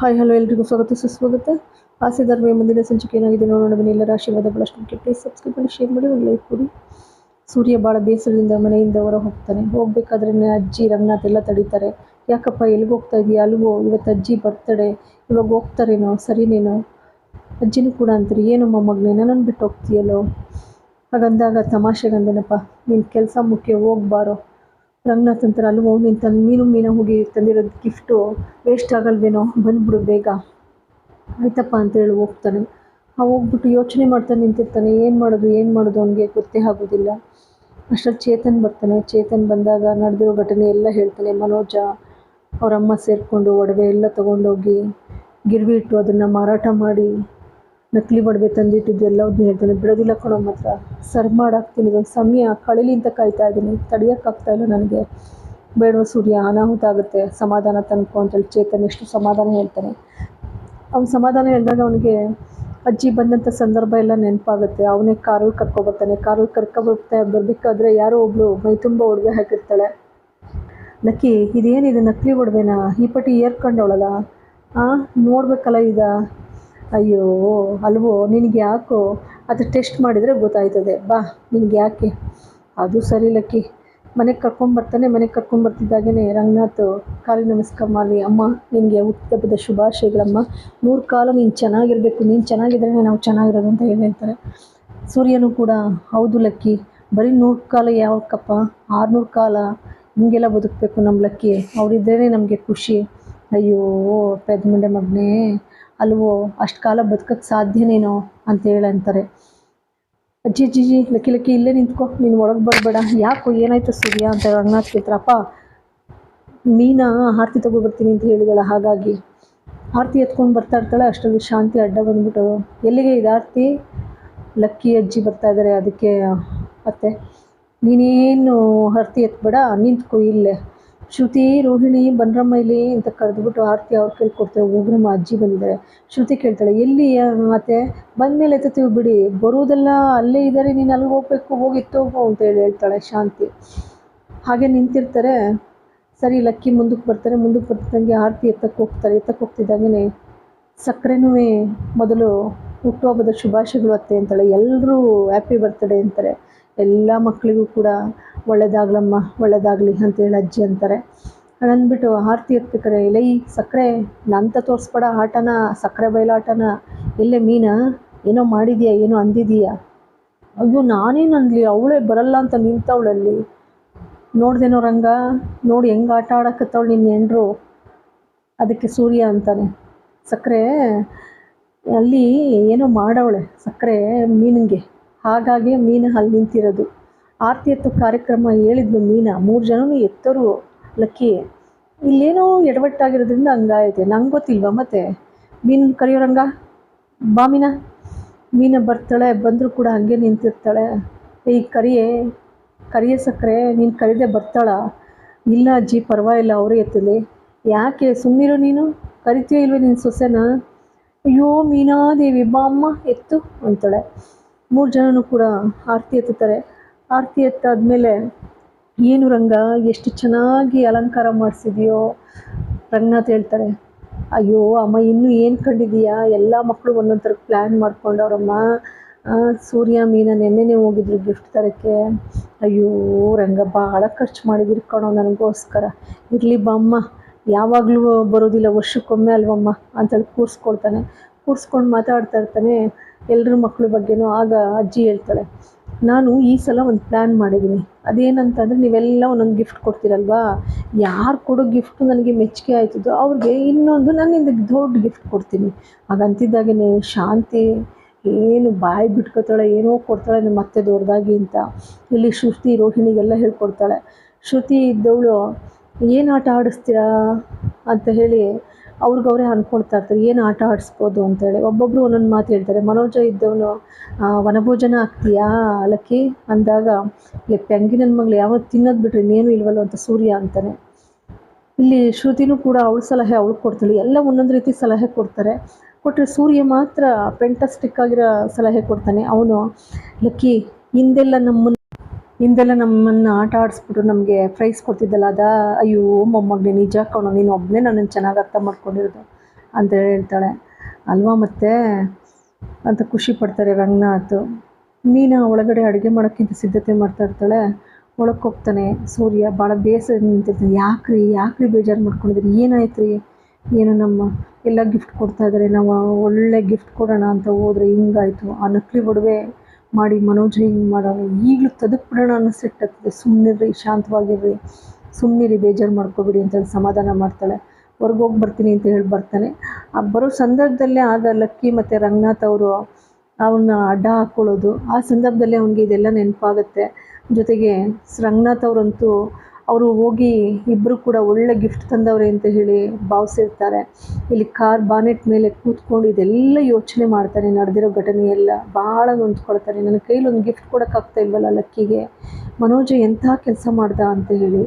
Hi, hello, ಎಲ್ರಿಗೂ ಸ್ವಾಗತ, ಸುಸ್ವಾಗತ. ಆಸೆ ಧರ್ಮ ಮುಂದಿನ ಸಂಚಿಕೆ ಏನಾಗಿದೆ ನೋಡೋಣ, ಬನ್ನಿ. ಎಲ್ಲರ ಆಶೀರ್ವಾದ ಮುಖ್ಯ. ಪ್ಲೀಸ್ ಸಬ್ಸ್ಕ್ರೈಬ್ ಮಾಡಿ ಶೇರ್ ಮಾಡಿ, ಒಂದು ಲೈಕ್ ಕೊಡಿ. ಸೂರ್ಯ ಭಾಳ ಬೇಸರದಿಂದ ಮನೆಯಿಂದ ಹೊರ ಹೋಗ್ತಾನೆ ಹೋಗಬೇಕಾದ್ರೆ ಅಜ್ಜಿ, ರಂಗನಾಥ್ ಎಲ್ಲ ತಡೀತಾರೆ. ಯಾಕಪ್ಪ, ಎಲ್ಲಿಗೆ ಹೋಗ್ತಾ ಇದೀಯ? ಅಲ್ವೋ ಇವತ್ತು ಅಜ್ಜಿ ಬರ್ತಡೆ ಇವಾಗ ಹೋಗ್ತಾರೇನೋ, ಸರಿನೇನೋ? ಅಜ್ಜಿನೂ ಕೂಡ ಅಂತೀರಿ ಏನು ಮಗನೇ, ನನ್ನನ್ನು ಬಿಟ್ಟು ಹೋಗ್ತೀಯಲ್ಲೋ? ಹಾಗಂದಾಗ ತಮಾಷೆಗಂದೇನಪ್ಪ ನಿನ್ನ ಕೆಲಸ ಮುಖ್ಯ, ಹೋಗ್ಬಾರೋ? ರಂಗನಾಥ್ ಅಂತಾರೆ ಅಲ್ವೋ ನೀನು ತಂದು ನೀನು ಮೀನ ಹೋಗಿ ತಂದಿರೋದು ಗಿಫ್ಟು ವೇಸ್ಟ್ ಆಗಲ್ವೇನೋ ಬಂದ್ಬಿಡು ಬೇಗ. ಆಯ್ತಪ್ಪ ಅಂತೇಳಿ ಹೋಗ್ತಾನೆ. ಆ ಹೋಗ್ಬಿಟ್ಟು ಯೋಚನೆ ಮಾಡ್ತಾ ನಿಂತಿರ್ತಾನೆ, ಏನು ಮಾಡೋದು ಏನು ಮಾಡೋದು ಅವನಿಗೆ ಗೊತ್ತೇ ಆಗೋದಿಲ್ಲ. ಅಷ್ಟರಲ್ಲಿ ಚೇತನ್ ಬರ್ತಾನೆ. ಚೇತನ್ ಬಂದಾಗ ನಡೆದಿರೋ ಘಟನೆ ಎಲ್ಲ ಹೇಳ್ತಾನೆ. ಮನೋಜ, ಅವರಮ್ಮ ಸೇರಿಕೊಂಡು ಒಡವೆ ಎಲ್ಲ ತೊಗೊಂಡೋಗಿ ಗಿರ್ವಿ ಇಟ್ಟು ಅದನ್ನು ಮಾರಾಟ ಮಾಡಿ ನಕಲಿ ಒಡವೆ ತಂದಿಟ್ಟಿದ್ದು ಎಲ್ಲವನ್ನೂ ಹೇಳ್ತಾನೆ. ಬಿಡೋದಿಲ್ಲ ಕಣೋ, ಮಾತ್ರ. ಸರ್, ಮಾಡಾಕ್ತೀನಿ. ಇದೊಂದು ಸಮಯ ಕಳೀಲಿ ಅಂತ ಕಾಯ್ತಾ ಇದ್ದೀನಿ. ತಡೆಯೋಕ್ಕಾಗ್ತಾ ಇಲ್ಲ ನನಗೆ. ಬೇಡವ ಸೂರ್ಯ, ಅನಾಹುತ ಆಗುತ್ತೆ. ಸಮಾಧಾನ ತನ್ಕೋ ಅಂತೇಳಿ ಚೇತನ್ ಎಷ್ಟು ಸಮಾಧಾನ ಹೇಳ್ತಾನೆ. ಅವ್ನು ಸಮಾಧಾನ ಹೇಳಿದಾಗ ಅವನಿಗೆ ಅಜ್ಜಿ ಬಂದಂಥ ಸಂದರ್ಭ ಎಲ್ಲ ನೆನಪಾಗುತ್ತೆ. ಅವನೇ ಕಾರಲ್ಲಿ ಕರ್ಕೊಬರ್ತಾನೆ ಕಾರಲ್ಲಿ ಕರ್ಕೊಬರ್ತಾ ಬರಬೇಕಾದ್ರೆ ಯಾರೋ ಒಬ್ಬಳು ಮೈ ತುಂಬ ಒಡವೆ ಹಾಕಿರ್ತಾಳೆ. ನಕ್ಕಿ ಇದೇನಿದೆ ನಕಲಿ ಒಡವೆನಾ? ಈ ಪಟ್ಟಿ ಏರ್ಕೊಂಡವಳಲ್ಲ? ಹಾಂ ನೋಡ್ಬೇಕಲ್ಲ ಇದ ಅಯ್ಯೋ, ಅಲ್ವೋ, ನಿನಗೆ ಯಾಕೋ? ಅದು ಟೆಸ್ಟ್ ಮಾಡಿದರೆ ಗೊತ್ತಾಯ್ತದೆ. ಬಾ, ನಿನಗೆ ಯಾಕೆ? ಅದು ಸರಿ ಲಕ್ಕಿ ಮನೆಗೆ ಕರ್ಕೊಂಬರ್ತಾನೆ ಮನೆಗೆ ಕರ್ಕೊಂಬರ್ತಿದ್ದಾಗೇ ರಂಗನಾಥ್, ಕಾಲಿ ನಮಸ್ಕಾರ ಮಾಡಿ, ಅಮ್ಮ, ನಿನಗೆ ಹುಟ್ಟುಹಬ್ಬದ ಶುಭಾಶಯಗಳಮ್ಮ. ನೂರು ಕಾಲ ನೀನು ಚೆನ್ನಾಗಿರಬೇಕು. ನೀನು ಚೆನ್ನಾಗಿದ್ರೆ ನಾವು ಚೆನ್ನಾಗಿರೋದು ಅಂತ ಹೇಳಿ ಹೇಳ್ತಾರೆ ಸೂರ್ಯನೂ ಕೂಡ, ಹೌದು ಲಕ್ಕಿ. ಬರೀ ನೂರು ಕಾಲ ಯಾವಕ್ಕಪ್ಪ? ಆರುನೂರು ಕಾಲ ಹಿಂಗೆಲ್ಲ ಬದುಕಬೇಕು ನಮ್ಮ ಲಕ್ಕಿ. ಅವರಿದ್ರೇ ನಮಗೆ ಖುಷಿ. ಅಯ್ಯೋ ಪೆದ್ಮಂಡೆ ಮಗನೇ. ಅಲ್ವೋ ಅಷ್ಟು ಕಾಲ ಬದುಕಕ್ಕೆ ಸಾಧ್ಯನೇನೋ ಅಂತ ಹೇಳಿ ಅಂತಾರೆ ಅಜ್ಜಿ ಅಜ್ಜಿ ಅಜ್ಜಿ, ಲಕ್ಕಿ ಲಕ್ಕಿ, ಇಲ್ಲೇ ನಿಂತ್ಕೊ. ನೀನು ಒಳಗೆ ಬರಬೇಡ. ಯಾಕೋ ಏನಾಯ್ತು ಸೂರ್ಯ ಅಂತ ರಂಗನಾಥ್ ಕೇಳ್ತಾರಪ್ಪ ಮೀನಾ ಆರತಿ ತಗೊಬರ್ತೀನಿ ಅಂತ ಹೇಳಿದಳ. ಹಾಗಾಗಿ ಆರತಿ ಎತ್ಕೊಂಡು ಬರ್ತಾ ಇರ್ತಾಳೆ. ಅಷ್ಟರಲ್ಲಿ ಶಾಂತಿ ಅಡ್ಡ ಬಂದ್ಬಿಟ್ಟು ಎಲ್ಲಿಗೆ ಇದು ಆರತಿ? ಲಕ್ಕಿ, ಅಜ್ಜಿ ಬರ್ತಾ ಇದ್ದಾರೆ ಅದಕ್ಕೆ ಅತ್ತೆ, ನೀನೇನು ಆರತಿ ಎತ್ಬೇಡ, ನಿಂತ್ಕೊ ಇಲ್ಲೇ. ಶ್ರುತಿ, ರೋಹಿಣಿ ಬನ್ರಮ್ಮ ಅಂತ ಕರೆದ್ಬಿಟ್ಟು ಆರತಿ ಅವ್ರು ಕೇಳ್ಕೊಡ್ತಾರೆ ಉಗ್ರಮ್ಮ ಅಜ್ಜಿ ಬಂದಿದ್ದಾರೆ. ಶ್ರುತಿ ಕೇಳ್ತಾಳೆ, ಎಲ್ಲಿ ಮತ್ತೆ ಬಂದಮೇಲೆ ಎತ್ತತೀವಿ ಬಿಡಿ ಬರುವುದೆಲ್ಲ ಅಲ್ಲೇ ಇದ್ದಾರೆ, ನೀನು ಅಲ್ಲಿಗೆ ಹೋಗ್ಬೇಕು ಹೋಗಿತ್ತು ಅಂತ ಹೇಳಿ ಹೇಳ್ತಾಳೆ ಶಾಂತಿ. ಹಾಗೆ ನಿಂತಿರ್ತಾರೆ. ಸರಿ, ಲಕ್ಕಿ ಮುಂದಕ್ಕೆ ಬರ್ತಾರೆ, ಮುಂದಕ್ಕೆ ಬರ್ತಿದ್ದಂಗೆ ಆರತಿ ಎತ್ತಕ್ಕೆ ಹೋಗ್ತಾರೆ. ಎತ್ತಕ್ಕೆ ಹೋಗ್ತಿದ್ದಂಗೆ ಸಕ್ಕರೆನೂ ಮೊದಲು ಹುಟ್ಟುಹಬ್ಬದ ಶುಭಾಶಯಗಳು ಅತ್ತೆ ಅಂತಾಳೆ. ಎಲ್ಲರೂ ಹ್ಯಾಪಿ ಬರ್ತ್ಡೇ ಅಂತಾರೆ. ಎಲ್ಲ ಮಕ್ಕಳಿಗೂ ಕೂಡ ಒಳ್ಳೇದಾಗ್ಲಮ್ಮ, ಒಳ್ಳೇದಾಗಲಿ ಅಂತೇಳಿ ಅಜ್ಜಿ ಅಂತಾರೆ. ಅಂದ್ಬಿಟ್ಟು ಆರತಿ ಎತ್ಬೇಕಾರೆ ಎಲೈ ಸಕ್ಕರೆ ನಂತ ತೋರಿಸ್ಬೇಡ ಆಟನ ಸಕ್ಕರೆ ಬಯಲಾಟನ. ಎಲ್ಲೇ ಮೀನಾ? ಏನೋ ಮಾಡಿದೀಯಾ, ಏನೋ ಅಂದಿದೀಯಾ? ಅಯ್ಯೋ, ನಾನೇನು ಅನ್ಲಿ ಅವಳೇ ಬರಲ್ಲ ಅಂತ ನಿಂತವಳಲ್ಲಿ. ನೋಡ್ದೇನೋ ರಂಗ, ನೋಡಿ ಹೆಂಗೆ ಆಟ ಆಡಕತ್ತವಳು ನಿನ್ನ ಹೆಂಡ್ರು. ಅದಕ್ಕೆ ಸೂರ್ಯ ಅಂತಾನೆ ಸಕ್ಕರೆ ಅಲ್ಲಿ ಏನೋ ಮಾಡವಳೆ ಸಕ್ಕರೆ ಮೀನಿಗೆ. ಹಾಗಾಗಿ ಮೀನು ಅಲ್ಲಿ ನಿಂತಿರೋದು. ಆರತಿ ಎತ್ತು ಕಾರ್ಯಕ್ರಮ ಹೇಳಿದ್ಲು ಮೀನಾ. ಮೂರು ಜನನೂ ಎತ್ತರು ಲಕ್ಕಿ. ಇಲ್ಲೇನೋ ಎಡವಟ್ಟಾಗಿರೋದ್ರಿಂದ ಹಂಗಾಯತೆ. ನಂಗೆ ಗೊತ್ತಿಲ್ವಾ ಮತ್ತೆ? ಮೀನು ಕರೆಯೋರಂಗ ಬಾ ಮೀನಾ. ಮೀನ ಬರ್ತಾಳೆ, ಬಂದರೂ ಕೂಡ ಹಂಗೆ ನಿಂತಿರ್ತಾಳೆ. ಈ ಕರಿಯೇ. ಕರಿಯ ಸಕ್ಕರೆ ನೀನು ಕರೀದೆ ಬರ್ತಾಳ. ಇಲ್ಲ ಅಜ್ಜಿ, ಪರವಾಗಿಲ್ಲ, ಅವರೇ ಎತ್ತಲಿ. ಯಾಕೆ ಸುಮ್ಮನಿರು ನೀನು? ಕರಿತೀಯ ಇಲ್ವೇ ನಿನ್ನ ಸೊಸೆನ? ಅಯ್ಯೋ, ಮೀನಾದೇವಿ ಬಾ ಅಮ್ಮ ಎತ್ತು ಅಂತಾಳೆ. ಮೂರು ಜನನು ಕೂಡ ಆರತಿ ಎತ್ತುತ್ತಾರೆ. ಆರತಿ ಎತ್ತಾದ್ಮೇಲೆ ಏನು ರಂಗ, ಎಷ್ಟು ಚೆನ್ನಾಗಿ ಅಲಂಕಾರ ಮಾಡಿಸಿದೆಯೋ, ರಂಗನಾಥ್ ಹೇಳ್ತಾರೆ, ಅಯ್ಯೋ, ಅಮ್ಮ, ಇನ್ನೂ ಏನು ಕಂಡಿದೀಯಾ ಎಲ್ಲ ಮಕ್ಕಳು ಒಂದೊಂದು ಥರ ಪ್ಲ್ಯಾನ್ ಮಾಡ್ಕೊಂಡವ್ರಮ್ಮ ಸೂರ್ಯ, ಮೀನ ನೆನ್ನೆನೇ ಹೋಗಿದ್ರು ಗಿಫ್ಟ್ ತರಕ್ಕೆ. ಅಯ್ಯೋ, ರಂಗ ಭಾಳ ಖರ್ಚು ಮಾಡಿದಿರಿ ಕಣೋ ನನಗೋಸ್ಕರ. ಇರಲಿ ಬಮ್ಮ, ಯಾವಾಗಲೂ ಬರೋದಿಲ್ಲ, ವರ್ಷಕ್ಕೊಮ್ಮೆ ಅಲ್ವಮ್ಮ? ಅಂತೇಳಿ ಕೂರಿಸ್ಕೊಳ್ತಾನೆ. ಕೂರಿಸ್ಕೊಂಡು ಮಾತಾಡ್ತಾ ಇರ್ತಾನೆ ಎಲ್ಲರ ಮಕ್ಕಳ ಬಗ್ಗೆನೂ ಆಗ ಅಜ್ಜಿ ಹೇಳ್ತಾಳೆ, ನಾನು ಈ ಸಲ ಒಂದು ಪ್ಲ್ಯಾನ್ ಮಾಡಿದ್ದೀನಿ ಅದೇನಂತಂದರೆ ನೀವೆಲ್ಲ ಒಂದೊಂದು ಗಿಫ್ಟ್ ಕೊಡ್ತೀರಲ್ವಾ? ಯಾರು ಕೊಡೋ ಗಿಫ್ಟು ನನಗೆ ಮೆಚ್ಚುಗೆ ಆಯ್ತದೋ ಅವ್ರಿಗೆ ಇನ್ನೊಂದು ನನ್ನಿಂದ ದೊಡ್ಡ ಗಿಫ್ಟ್ ಕೊಡ್ತೀನಿ. ಹಾಗಂತಿದ್ದಾಗೇ ಶಾಂತಿ, ಏನು ಬಾಯಿ ಬಿಟ್ಕೋತಾಳೆ, ಏನೋ ಕೊಡ್ತಾಳೆ ನಮ್ಮ ಮತ್ತೆ ದೊಡ್ಡದಾಗಿ ಅಂತ. ಇಲ್ಲಿ ಶ್ರುತಿ ರೋಹಿಣಿಗೆಲ್ಲ ಹೇಳ್ಕೊಡ್ತಾಳೆ, ಶ್ರುತಿ ಇದ್ದವಳು ಏನು ಆಟ ಆಡಿಸ್ತೀರಾ? ಅಂತ ಹೇಳಿ ಅವ್ರಿಗವ್ರೇ ಅಂದ್ಕೊಳ್ತಾ ಇರ್ತಾರೆ, ಏನು ಆಟ ಆಡಿಸ್ಬೋದು? ಅಂತೇಳಿ ಒಬ್ಬೊಬ್ಬರು ಒಂದೊಂದು ಮಾತು ಹೇಳ್ತಾರೆ. ಮನೋಜ ಇದ್ದವನು ವನಭೋಜನ ಆಗ್ತೀಯಾ? ಲಕ್ಕಿ ಅಂದಾಗ ಇಲ್ಲಿ ಪೆಂಗಿ ನನ್ನ ಮಗಳು ಯಾವತ್ತು ತಿನ್ನೋದು ಬಿಟ್ರೆ ಇನ್ನೇನು ಇಲ್ವಲ್ಲ ಅಂತ ಸೂರ್ಯ ಅಂತಾನೆ. ಇಲ್ಲಿ ಶ್ರುತಿನೂ ಕೂಡ ಅವಳ ಸಲಹೆ ಅವಳು ಕೊಡ್ತಾಳೆ. ಎಲ್ಲ ಒಂದೊಂದು ರೀತಿ ಸಲಹೆ ಕೊಡ್ತಾರೆ. ಕೊಟ್ಟರೆ ಸೂರ್ಯ ಮಾತ್ರ ಪೆಂಟಸ್ಟಿಕ್ ಆಗಿರೋ ಸಲಹೆ ಕೊಡ್ತಾನೆ. ಅವನು, ಲಕ್ಕಿ, ಹಿಂದೆಲ್ಲ ನಮ್ಮನ್ನು ಹಿಂದೆಲ್ಲ ನಮ್ಮನ್ನು ಆಟ ಆಡಿಸ್ಬಿಟ್ಟು ನಮಗೆ ಪ್ರೈಸ್ ಕೊಡ್ತಿದ್ದಲ್ಲ, ಅದ ಅಯ್ಯೋ ಮೊಮ್ಮಗನೇ, ನಿಜ ಕಣೋ, ನೀನು ಒಬ್ಬನೇ ನನ್ನನ್ನು ಚೆನ್ನಾಗಿ ಅರ್ಥ ಮಾಡ್ಕೊಂಡಿರೋದು ಅಂತ ಹೇಳ್ತಾಳೆ. ಅಲ್ವಾ ಮತ್ತೆ? ಅಂತ ಖುಷಿ ಪಡ್ತಾರೆ ರಂಗನಾಥ್. ಮೀನಾ ಒಳಗಡೆ ಅಡುಗೆ ಮಾಡೋಕ್ಕಿಂತ ಸಿದ್ಧತೆ ಮಾಡ್ತಾ ಇರ್ತಾಳೆ. ಒಳಕ್ಕೆ ಹೋಗ್ತಾನೆ. ಸೂರ್ಯ ಭಾಳ ಬೇಸರ ನಿಂತಿರ್ತಾನೆ. ಯಾಕ್ರಿ ಯಾಕ್ರಿ ಬೇಜಾರು ಮಾಡ್ಕೊಂಡಿದ್ರಿ? ಏನಾಯ್ತು ರೀ ಏನು ನಮ್ಮ ಎಲ್ಲ ಗಿಫ್ಟ್ ಕೊಡ್ತಾ ಇದ್ದಾರೆ ನಾವು ಒಳ್ಳೆ ಗಿಫ್ಟ್ ಕೊಡೋಣ ಅಂತ ಹೋದ್ರೆ ಹಿಂಗಾಯಿತು. ಆ ನಕಲಿ ಒಡವೆ ಮಾಡಿ ಮನೋಜ್ ಮಾಡೋಣ ಈಗಲೂ ತದಕ್ಬಿಡೋಣ ಅನ್ನೋ ಸಿಟ್ಟಾಗ್ತದೆ ಸುಮ್ಮನಿರ್ರಿ ಶಾಂತವಾಗಿರ್ರಿ. ಸುಮ್ಮನಿರಿ ಬೇಜಾರು ಮಾಡ್ಕೋಬೇಡಿ ಅಂತೇಳಿ ಸಮಾಧಾನ ಮಾಡ್ತಾಳೆ. ಹೊರ್ಗೆ ಹೋಗಿ ಬರ್ತೀನಿ ಅಂತ ಹೇಳಿ ಬರ್ತಾನೆ. ಆ ಬರೋ ಸಂದರ್ಭದಲ್ಲೇ ಆಗ ಲಕ್ಕಿ ಮತ್ತು ರಂಗನಾಥ್ ಅವರು ಅವನ್ನ ಅಡ್ಡ ಹಾಕ್ಕೊಳ್ಳೋದು ಆ ಸಂದರ್ಭದಲ್ಲೇ ಅವನಿಗೆ ಇದೆಲ್ಲ ನೆನಪಾಗುತ್ತೆ. ಜೊತೆಗೆ ರಂಗನಾಥ್ ಅವರಂತೂ ಅವರು ಹೋಗಿ ಇಬ್ಬರು ಕೂಡ ಒಳ್ಳೆ ಗಿಫ್ಟ್ ತಂದವ್ರೆ ಅಂತ ಹೇಳಿ ಭಾವಿಸಿರ್ತಾರೆ. ಇಲ್ಲಿ ಕಾರ್ ಬಾನೆಟ್ ಮೇಲೆ ಕೂತ್ಕೊಂಡು ಇದೆಲ್ಲ ಯೋಚನೆ ಮಾಡ್ತಾನೆ, ನಡೆದಿರೋ ಘಟನೆ ಎಲ್ಲ ಭಾಳ ನೊಂದ್ಕೊಳ್ತಾನೆ. ನನ್ನ ಕೈಲಿ ಒಂದು ಗಿಫ್ಟ್ ಕೊಡೋಕ್ಕಾಗ್ತಾ ಇಲ್ವಲ್ಲ ಲಕ್ಕಿಗೆ? ಮನೋಜ ಎಂಥ ಕೆಲಸ ಮಾಡ್ದ ಅಂತ ಹೇಳಿ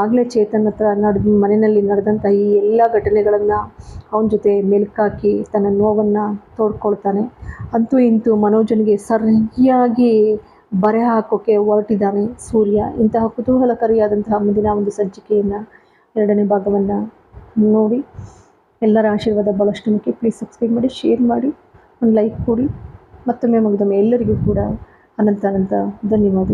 ಆಗಲೇ ಚೇತನ್ ಹತ್ರ ನಡೆದ, ಮನೆಯಲ್ಲಿ ನಡೆದಂಥ ಈ ಎಲ್ಲ ಘಟನೆಗಳನ್ನು ಅವನ ಜೊತೆ ಮೆಲುಕಾಕಿ ತನ್ನ ನೋವನ್ನು ತೋಡ್ಕೊಳ್ತಾನೆ. ಅಂತೂ ಇಂತೂ ಮನೋಜನಿಗೆ ಸರಿಯಾಗಿ ಬರೆ ಹಾಕೋಕ್ಕೆ ಹೊರಟಿದ್ದಾನೆ ಸೂರ್ಯ. ಇಂತಹ ಕುತೂಹಲಕಾರಿಯಾದಂತಹ ಮುಂದಿನ ಒಂದು ಸಂಚಿಕೆಯನ್ನು, ಎರಡನೇ ಭಾಗವನ್ನು ನೋಡಿ. ಎಲ್ಲರ ಆಶೀರ್ವಾದ ಭಾಳಷ್ಟು ಮುಖ್ಯ. ಪ್ಲೀಸ್ ಸಬ್ಸ್ಕ್ರೈಬ್ ಮಾಡಿ ಶೇರ್ ಮಾಡಿ, ಒಂದು ಲೈಕ್ ಕೊಡಿ. ಮತ್ತೊಮ್ಮೆ ಮಗದೊಮ್ಮೆ ಎಲ್ಲರಿಗೂ ಕೂಡ ಅನಂತ ಅನಂತ ಧನ್ಯವಾದಗಳು.